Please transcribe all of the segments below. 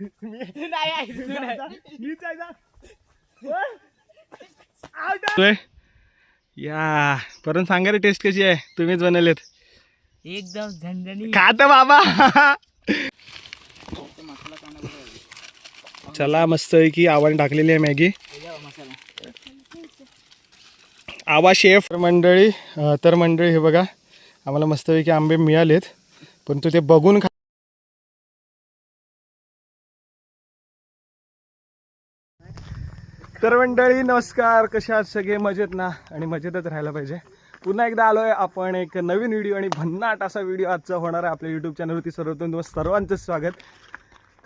नाही आहे. तोय. या. परत सांगा रे टेस्ट कशी आहे. तुम्हीच बनवलेत. एकदम झणझणी. खात बाबा. चला मस्त आहे की आवड टाकलेली आहे मॅगी. मसाला आवा शेफ मंडळी तर मंडळी हे बघा. आम्हाला मस्तपैकी आंबे मिळालेत परंतु ते बघून खा तर मंडळी नमस्कार. कशा आहात? सगळे मजेत ना? आणि मजेतच राहायला पाहिजे. पुन्हा एकदा आलो आहे आपण एक नवीन व्हिडिओ आणि भन्नाट असा व्हिडिओ आजचा होणार आहे आपल्या यूट्यूब चॅनलवरती सर्वप्रथम तुम्हाला सर्वांचं स्वागत.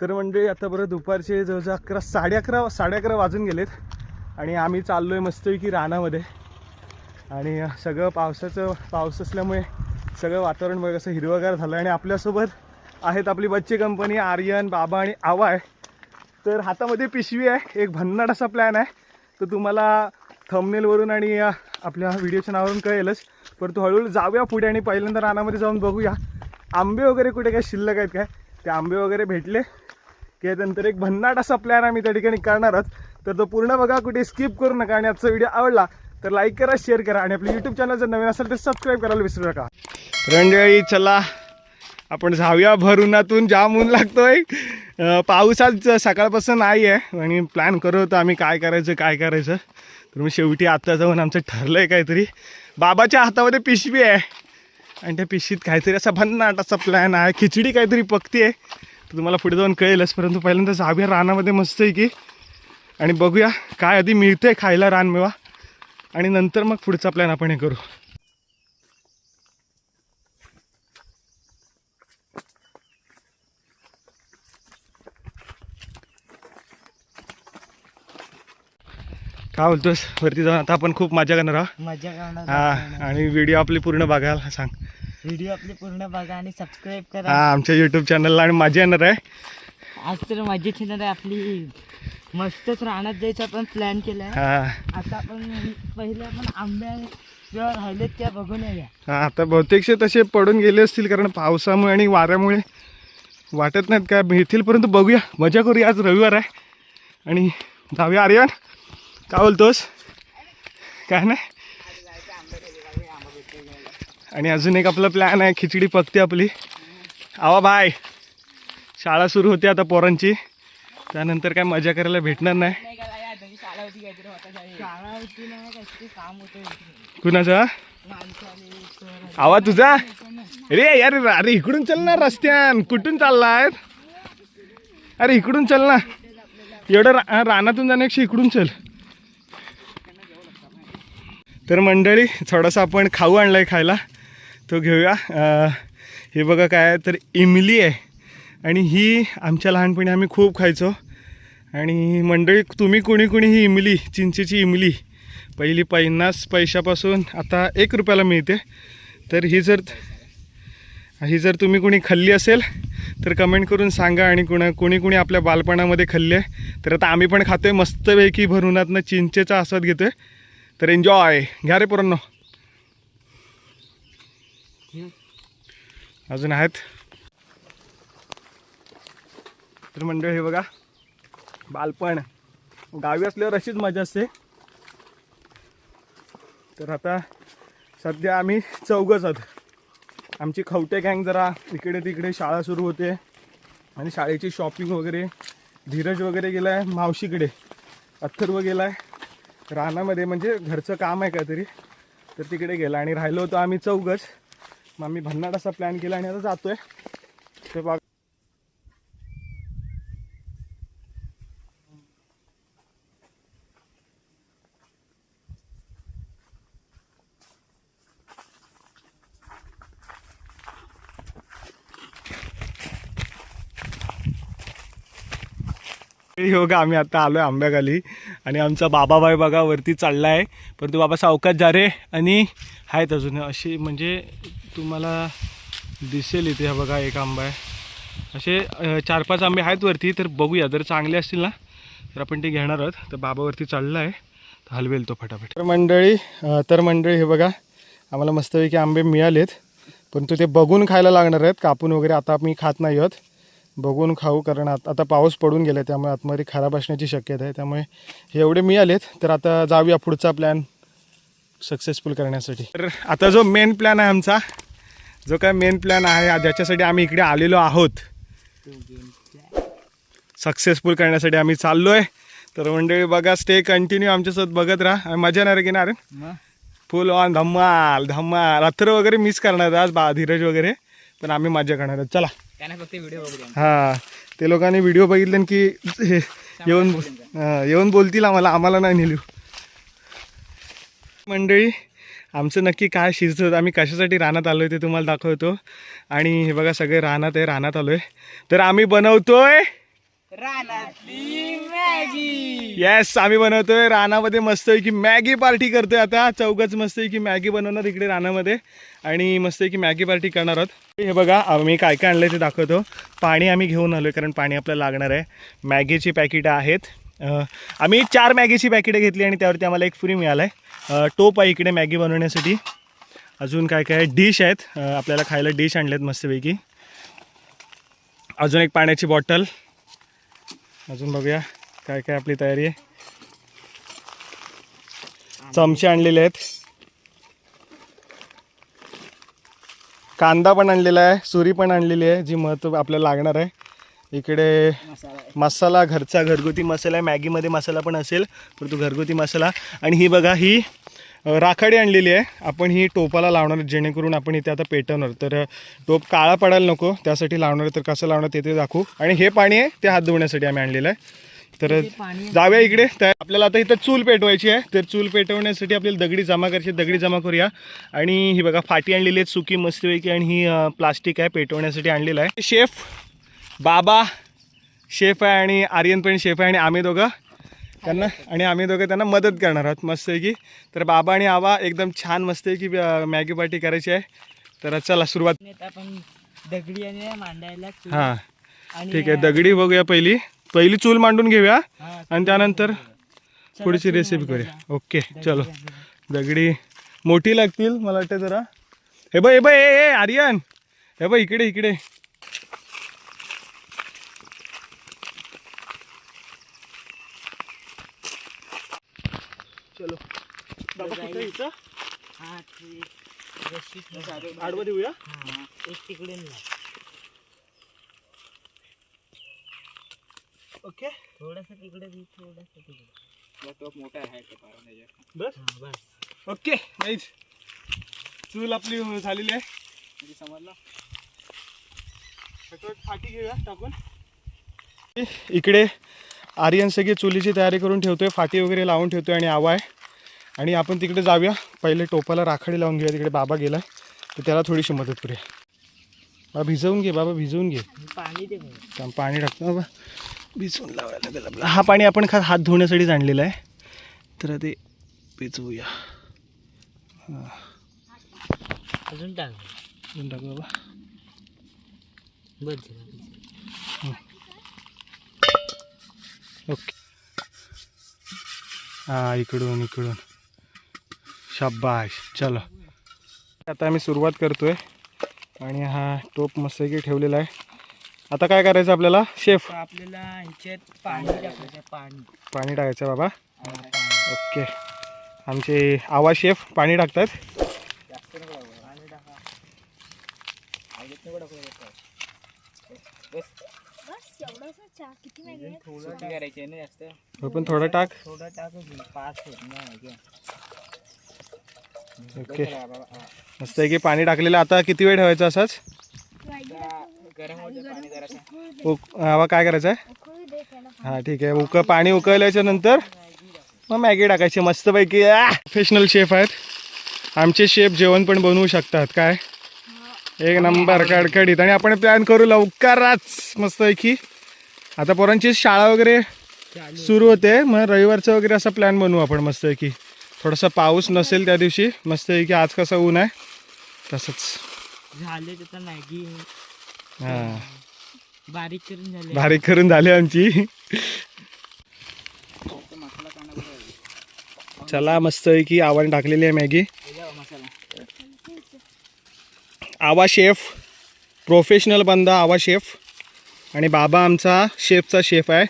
तर मंडळी आता बरं दुपारचे जवळजवळ अकरा साडे अकरा साडे अकरा वाजून गेलेत. आणि आम्ही चाललो आहे मस्तपैकी रानामध्ये. आणि सगळं पावसाचं पाऊस असल्यामुळे सगळं वातावरण बघ असं हिरवगार झालं आणि आपल्यासोबत आहेत आपली बच्ची कंपनी आर्यन बाबा आणि आवा आहे तर हातामध्ये पिशवी आहे एक भन्नाट असा प्लॅन आहे. तर तुम्हाला थंबनेलवरून आणि आपल्या व्हिडिओच्या नावावरून कळेलच. परंतु हळूहळू जाऊया पुढे आणि पहिल्यांदा रानामध्ये जाऊन बघूया. आंबे वगैरे कुठे काय शिल्लक आहेत काय? ते आंबे वगैरे भेटले. की नंतर एक भन्नाट असा प्लॅन आम्ही त्या ठिकाणी करणार आहोत तर तो पूर्ण बघा कुठे स्किप करू नका आणि आजचा व्हिडिओ आवडला तर लाईक करा शेअर करा आणि आपलं यूट्यूब चॅनल जर नवीन असेल तर सबस्क्राईब करायला विसरू नका. रंगळी चला. आपण जाऊया भर उन्हातून जाम ऊन लागतोय. पाऊस आज सकाळपासून नाही आहे आणि प्लॅन करत होतो आम्ही काय करायचं काय करायचं. तर मग शेवटी आत्ता जाऊन आमचं ठरलं आहे काहीतरी. बाबाच्या हातामध्ये पिशवी आहे. आणि त्या पिशवीत काहीतरी असा भन्नाट असा प्लॅन आहे. खिचडी काहीतरी पकती आहे तर तुम्हाला पुढे जाऊन कळेलच. परंतु पहिल्यांदा जाऊया. रानामध्ये मस्त आहे की. आणि बघूया काय आधी मिळतंय खायला रानमेवा. आणि नंतर मग पुढचा प्लॅन आपण हे करू. काय बोलतोस? वरती जाऊन आता आपण खूप मजा करणार आहोत. मजा करणार हा आणि व्हिडिओ आपली पूर्ण बघायला सांग. व्हिडिओ आपले पूर्ण बघा आणि सबस्क्राईब करा. हा आमच्या यूट्यूब चॅनलला आणि मजा येणार आहे. आज तर मजेत येणार आहे आपली. मस्तच रानात जायचं आपण प्लॅन केलाय. हा. आता आपण पहिले आपण आंब्या जेव्हा राहिलेत त्या बघून येऊया. हा, आता बहुतेकशे तसे पडून गेले असतील कारण पावसामुळे आणि वाऱ्यामुळे. वाटत नाहीत काय मिळतील परंतु बघूया. मजा करूया आज रविवार आहे. आणि जाऊया आर्यन. काय बोलतोस? काय नाही. आणि अजून एक आपला प्लॅन आहे खिचडी पकते आपली. आवा बाय शाळा सुरू होते आता पोरांची. त्यानंतर काय मजा करायला भेटणार नाही? कुणाचा माणसं आली सर आवा तुझा? अरे यार अरे इकडून चल ना रस्त्यान. कुठून चाललाय अरे इकडून चल ना. एवढं रा रानातून जाण्यापेक्षा इकडून चल. तर मंडळी थोडासा आपण खाऊ आणलाय खायला. तो घेऊया. हे बघा काय आहे तर इमली आहे. आणि ही आमच्या लहानपणी आम्ही खूप खायचो. आणि मंडळी तुम्ही कोणी कोणी ही इमली चिंचेची इमली पहिली पन्नास पैशापासून आता एक रुपयाला मिळते. तर ही जर ही जर तुम्ही कोणी खाल्ली असेल तर कमेंट करून सांगा आणि कुणा कोणी कोणी आपल्या बालपणामध्ये खाल्ली. आहे तर आता आम्ही पण खातोय मस्तपैकी भरूनातनं चिंचेचा आस्वाद घेतोय. तर एन्जॉय घ्या रे पोरांनो. अजून आहेत? तर मंडळ हे बघा. बालपण. गावी असल्यावर अशीच मजा असते. तर आता सध्या आम्ही चौघच आहोत. आमची खवटे गँग जरा इकडे तिकडे शाळा सुरू होते. आणि शाळेची शॉपिंग वगैरे धीरज वगैरे गेला आहे मावशीकडे. अथर्व गेला आहे रानामध्ये म्हणजे घरचं काम आहे काहीतरी. तर तिकडे गेला आणि राहिलो होतो आम्ही चौघच. मग आम्ही भन्नाट असा प्लॅन केला आणि आता जातोय. ते बघ. हो का आम्ही आता आहे आंब्याखाली. आणि आमचा बाबाबाई बघा वरती चालला आहे परंतु बाबा सावकाश जा रे आणि आहेत अजून. अशी म्हणजे तुम्हाला दिसेल इथे हा बघा एक आंबा आहे. असे चार पाच आंबे आहेत वरती तर बघूया. जर चांगले असतील ना तर आपण ते घेणार आहोत. तर बाबावरती चालला आहे तर हलवेल तो फटाफट. तर मंडळी तर मंडळी हे बघा आम्हाला मस्तपैकी आंबे मिळालेत. पण ते बघून खायला लागणार आहेत. कापून वगैरे आता मी खात नाही आहोत. बघून खाऊ कारण आत- आता पाऊस पडून गेला त्यामुळे आतमध्ये खराब असण्याची शक्यता आहे. त्यामुळे हे एवढे मिळालेत तर आता जाऊया पुढचा प्लॅन सक्सेसफुल करण्यासाठी. तर आता जो मेन प्लॅन आहे आमचा जो काय मेन प्लॅन आहे ज्याच्यासाठी आम्ही इकडे आलेलो आहोत सक्सेसफुल करण्यासाठी आम्ही चाललो आहे तर मंडळी बघा स्टे कंटिन्यू आमच्यासोबत बघत राहा. मजा येणार की रे? मग फुल ऑन धम्माल धम्माल. रात्र वगैरे मिस करणार आज बा धीरज वगैरे. पण आम्ही मजा करणार आहोत. चला. फक्त व्हिडिओ बघू हां ते लोकांनी व्हिडिओ बघितले न की हे येऊन हां, येऊन बोलतील आम्हाला आम्हाला नाही नेली. मंडळी आमचं नक्की काय शिजत होतं आम्ही कशासाठी रानात आलो आहे ते तुम्हाला दाखवतो. आणि हे बघा सगळे रानात आहे रानात आलो आहे तर आम्ही बनवतोय रानातली मॅगी. येस आम्ही बनवतोय रानामध्ये मस्त की मॅगी पार्टी करतोय आता. चौकच मस्त की मॅगी बनवणार इकडे रानामध्ये. आणि मस्त की मॅगी पार्टी करणार आहोत. हे बघा आम्ही काय काय आणलं ते दाखवतो. पाणी आम्ही घेऊन आलो कारण पाणी आपल्याला लागणार आहे. मॅगीची पॅकेटं आहेत. आम्ही चार मॅगीची पॅकेटं घेतली आणि त्यावरती आम्हाला एक फ्री मिळालं आहे टोप आहे इकडे मॅगी बनवण्यासाठी. अजून काय काय डिश आहेत. आपल्याला खायला डिश आणल्यात मस्तपैकी. अजून एक पाण्याची बॉटल अजून बघूया. काय काय आपली तयारी आहे? चमचे आणलेले आहेत. कांदा पण आणलेला आहे सुरी पण आणलेली आहे जी महत्त्व आपल्याला लागणार आहे. इकडे मसाला घरचा घरगुती मसाला आहे. मॅगीमध्ये मसाला पण असेल तर तो घरगुती मसाला. आणि ही बघा ही राखाडी आणलेली आहे. आपण ही टोपाला लावणार जेणेकरून आपण इथे आता पेटवणार तर टोप काळा पडायला नको त्यासाठी लावणार तर कसं लावणार ते ते दाखवू. आणि हे पाणी आहे ते हात धुण्यासाठी आम्ही आणलेलं आहे. तर जाऊया इकडे. तर आपल्याला आता इथं चूल पेटवायची आहे. तर चूल पेटवण्यासाठी आपल्याला दगडी जमा करायची. दगडी जमा करूया. आणि ही बघा फाटी आणलेली आहे सुकी मस्तपैकी आणि ही प्लास्टिक आहे. पेटवण्यासाठी आणलेलं आहे. शेफ बाबा शेफ आहे आणि आर्यन पण शेफ आहे आणि आम्ही दोघं. त्यांना आणि आम्ही दोघं त्यांना मदत करणार आहोत मस्त आहे की तर बाबा आणि आवा एकदम छान मस्त आहे की मॅगी पार्टी करायची आहे. तर चला सुरुवात. आपण दगडी आणि मांडायला हां. आणि ठीक आहे. दगडी बघूया पहिली. पहिली चूल मांडून घेऊया आणि त्यानंतर चूल रेसिपी. करूया. ओके चलो. दगडी. मोठी लागतील मला वाटतं जरा. हे बघ हे बघ ए आर्यन. हे बघ इकडे इकडे. चलो. बाबा आडवं देऊया. एक तिकडे ओके. थोडंसं तिकडे दे, थोडंसं तिकडे. बस. हा, बस. ओके नाहीच. चूल आपली झालेली आहे. समजलं? फाटी घेऊया टाकून इकडे आर्यन सगळी चुलीची तयारी करून ठेवतोय फाटी वगैरे लावून ठेवतोय आणि आवा आहे आणि आपण तिकडे जाऊया. पहिले टोपाला राखाडी लावून घेऊया तिकडे बाबा गेलाय. तर त्याला थोडीशी मदत करूया. बाबा भिजवून घे बाबा भिजवून घे. हे पाणी दे. थांब, पाणी टाकतो बाबा. भिजवून लावायला लागेल आपल्याला हा पाणी आपण खा हात धुण्यासाठीच आणलेलं आहे. तर ते भिजवूया. अजून टाक. अजून टाकू बाबा. ओके. हां इकडून इकडून. शाबाश. चलो. आता आम्ही सुरुवात करतोय. आणि हा टोप मस्तपैकी ठेवलेला आहे. आता काय करायचं आपल्याला? शेफ. आपल्याला ह्याच्यात पाणी टाकायचं पाणी. पाणी टाकायचं बाबा. ओके. आमचे आवाज शेफ पाणी टाकतात. जास्त नको टाकू. पाणी? थोडं हो पण टाक. थोडं टाकू पाच. ओके. मस्त आहे की पाणी टाकलेलं. आता किती वेळ ठेवायचं असाच? उक आवा काय करायचं आहे? हां ठीक आहे. उक पाणी उकळल्याच्या नंतर मग मॅगी टाकायची. मस्तपैकी प्रोफेशनल शेफ आहेत. आमचे शेफ जेवण पण बनवू शकतात. काय? एक नंबर कडकडीत. आणि आपण प्लॅन करू लवकरच. मस्तपैकी. आता पोरांची शाळा वगैरे सुरू होते. मग रविवारचं वगैरे असा प्लॅन बनवू आपण मस्तपैकी. थोडासा पाऊस नसेल त्या दिवशी. मस्तपैकी आज कसं ऊन आहे? तसंच. झाले तर मॅगी हां. बारीक करून झाले. बारीक करून झाली आमची. चला मस्त की आवड टाकलेली आहे मॅगी. आवा शेफ. प्रोफेशनल बंदा आवा शेफ. आणि बाबा आमचा शेफचा शेफ आहे.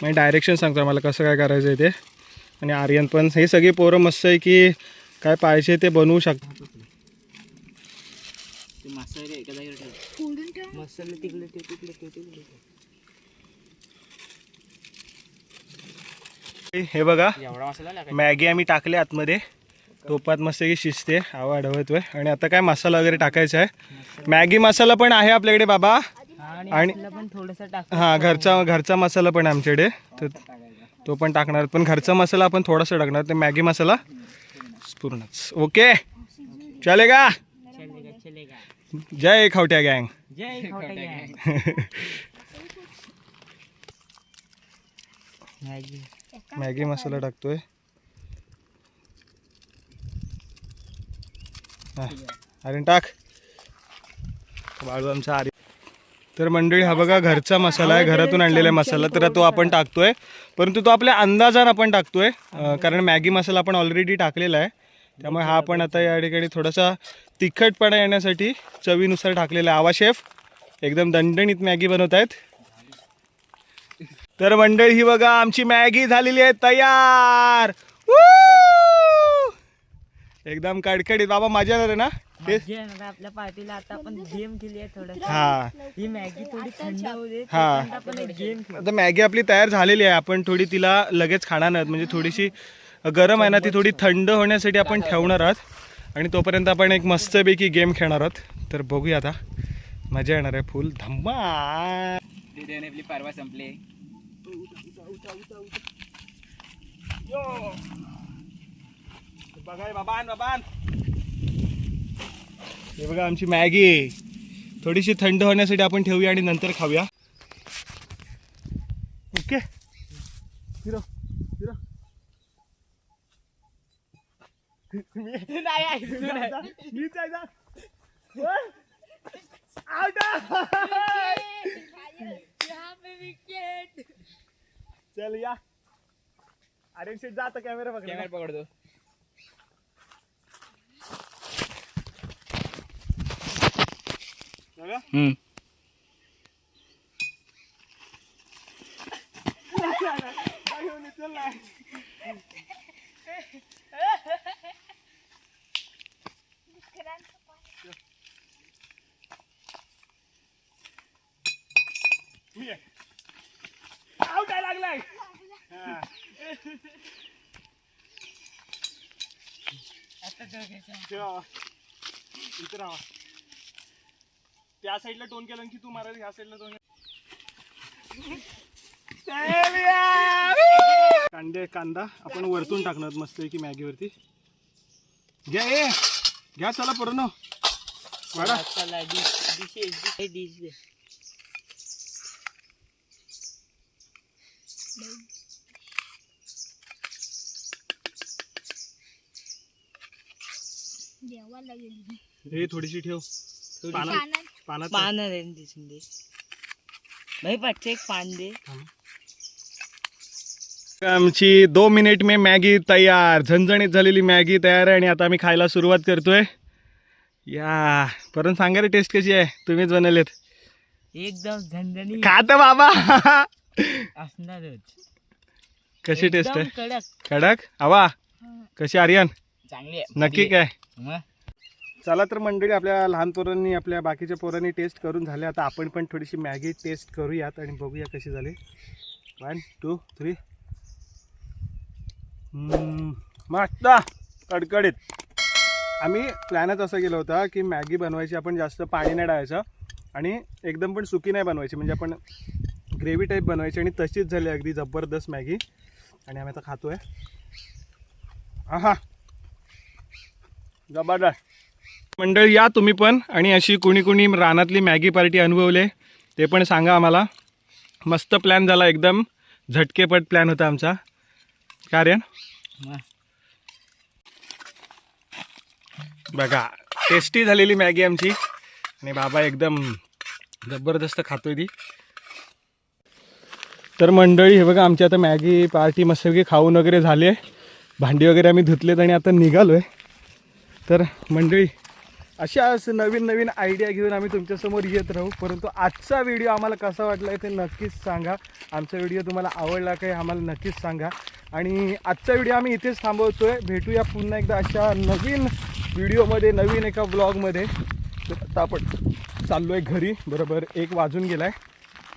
म्हणजे डायरेक्शन सांगतो मला कसं काय करायचं आहे ते. आणि आर्यन पण. हे सगळी पोरं मस्त आहे की काय पाहिजे ते बनवू शकतात ते मसाले एका जागेवर ठेव. फोडून ठेव. मसाले तिकडे ठेव तिकडे ठेव तिकडे ठेव. हे बघा एवढा मसाला टाकायचा मॅगी आम्ही टाकले आतमध्ये. टोपात मस्त की शिजते. आवा अडवतोय. आणि आता काय मसाला वगैरे टाकायचा आहे. मॅगी मसाला पण आहे आपल्याकडे बाबा. आणि आणि- मसाला पण थोडासा टाक हां घरचा घरचा मसाला पण आहे आमच्याकडे. तर तो पण टाकणार. पण घरचा मसाला आपण थोडासा टाकणार. ते मॅगी मसाला पूर्णच. ओके. चलेगा? चलेगा जय खवट्या गँग। जय खोटे गॅंग. मॅगी। मॅगी मसाला टाकतोय हा, अरे टाक। बाळू आमचा आर्य तर मंडळी हा बघा घरचा मसाला आहे. घरातून आणलेला मसाला. तर तो आपण टाकतोय. परंतु तो आपल्या अंदाजानं आपण टाकतोय. अं, कारण मॅगी मसाला आपण ऑलरेडी टाकलेला आहे. त्यामुळे हा आपण आता या ठिकाणी थोडासा तिखटपणा येण्यासाठी चवीनुसार टाकलेला आहे. आवा शेफ एकदम दणदणीत मॅगी बनवत आहेत. तर मंडळी ही बघा आमची मॅगी झालेली आहे तयार! एकदम कडकडीत. बाबा मजा येणार आहे ना? आपल्या पार्टीला आता आपण गेम केली आहे थोडं हा. ही मॅगी थोडी थंड होऊ दे हा. आपण एक गेम खेळू. आता मॅगी आपली तयार झालेली आहे. आपण थोडी तिला लगेच खाणार नाहीत म्हणजे थोडीशी गरम आहे ना ती थोडी थंड होण्यासाठी आपण ठेवणार आहोत. आणि तोपर्यंत आपण एक मस्तपैकी गेम खेळणार आहोत. तर बघूया आता. मजा येणार आहे फुल. धम्मा! आपली परवा संपले. बघा बाबान बाबान! हे बघा आमची मॅगी. थोडीशी थंड होण्यासाठी आपण ठेवूया आणि नंतर खाऊया. ओके. फिरो. मीच आहे ना. ओय. Out आहे. चल या अरे शेट जा आता कॅमेरा पकड कॅमेरा पकडतो बघा आउट आहे लागलाय हा. ठेवा. इथं राहा त्या साईडला टोन केलं की तू मारायला ह्या साईडला टोन कांदे कांदा आपण वरतून टाकणार मस्त की मॅगीवरती घ्या ए घ्या चला पूर्ण वाडा. चला डिश डिश डिश दे देवाला गेली हे थोडीशी ठेव. पानात पानात. पानात पान दे न दिसून दे. भाई पटचे एक पान दे. आमची दो मिनिट में मॅगी तयार. झणझणीत झालेली मॅगी तयार आहे आणि आता आम्ही खायला सुरुवात करतोय. या परत सांगा रे टेस्ट कशी आहे? तुम्हीच बनवलेत. एकदम झणझणी. खात बाबा. असणारच. कशी टेस्ट आहे? कडक. कडक? आवा. कशी आर्यन? चांगली आहे. नक्की काय? मग? चला तर मंडळी आपल्या लहान पोरांनी आपल्या बाकीच्या पोरांनी टेस्ट करून झाले. आता आपण पण थोडीशी मॅगी टेस्ट करूयात आणि बघूया कशी झाली. वन टू थ्री मस्त. कडकडीत. आम्ही प्लॅनच असं केलं होता की मॅगी बनवायची आपण जास्त पाणी नाही डाळायचं आणि एकदम पण सुकी नाही बनवायची. म्हणजे आपण ग्रेव्ही टाईप बनवायची आणि तशीच झाली अगदी जबरदस्त मॅगी. आणि आम्ही आता खातोय. हा जबरदस्त. मंडळी या तुम्ही पण. आणि अशी कुणी कुणी रानातली मॅगी पार्टी अनुभवले ते पण सांगा आम्हाला. मस्त प्लॅन झाला एकदम. झटकेपट प्लॅन होता आमचा. कारण मग बघा टेस्टी झालेली मॅगी आमची. आणि बाबा एकदम जबरदस्त खातोय ती. तर मंडळी हे बघा आमची आता मॅगी पार्टी मस्तपैकी खाऊन वगैरे झाली आहे. भांडी वगैरे आम्ही धुतलेत आणि आता निघालो आहे तर मंडळी अशाच नवीन नवीन आयडिया घेऊन आम्ही तुमच्यासमोर येत राहू. परंतु आजचा व्हिडिओ आम्हाला कसा वाटला आहे ते नक्कीच सांगा. आमचा व्हिडिओ तुम्हाला आवडला काय आम्हाला नक्कीच सांगा. आणि आजचा व्हिडिओ आम्ही इथेच थांबवतोय. भेटूया पुन्हा एकदा अशा नवीन व्हिडिओमध्ये नवीन एका ब्लॉगमध्ये तर आता आपण चाललो आहे घरी. बरोबर एक वाजून गेला आहे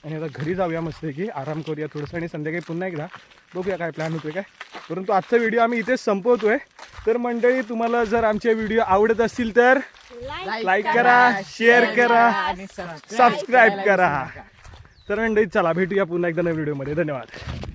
आणि आता घरी जाऊया मस्त की आराम करूया थोडंसं आणि संध्याकाळी पुन्हा एकदा बघूया काय प्लॅन होतोय काय. परंतु आजचा व्हिडिओ आम्ही इथेच संपवतोय. तर मंडळी तुम्हाला जर आमचे व्हिडिओ आवडत असतील तर लाईक करा शेअर करा सबस्क्राईब करा. तर मंडळी चला भेटूया पुन्हा एकदा नवीन व्हिडिओमध्ये. धन्यवाद.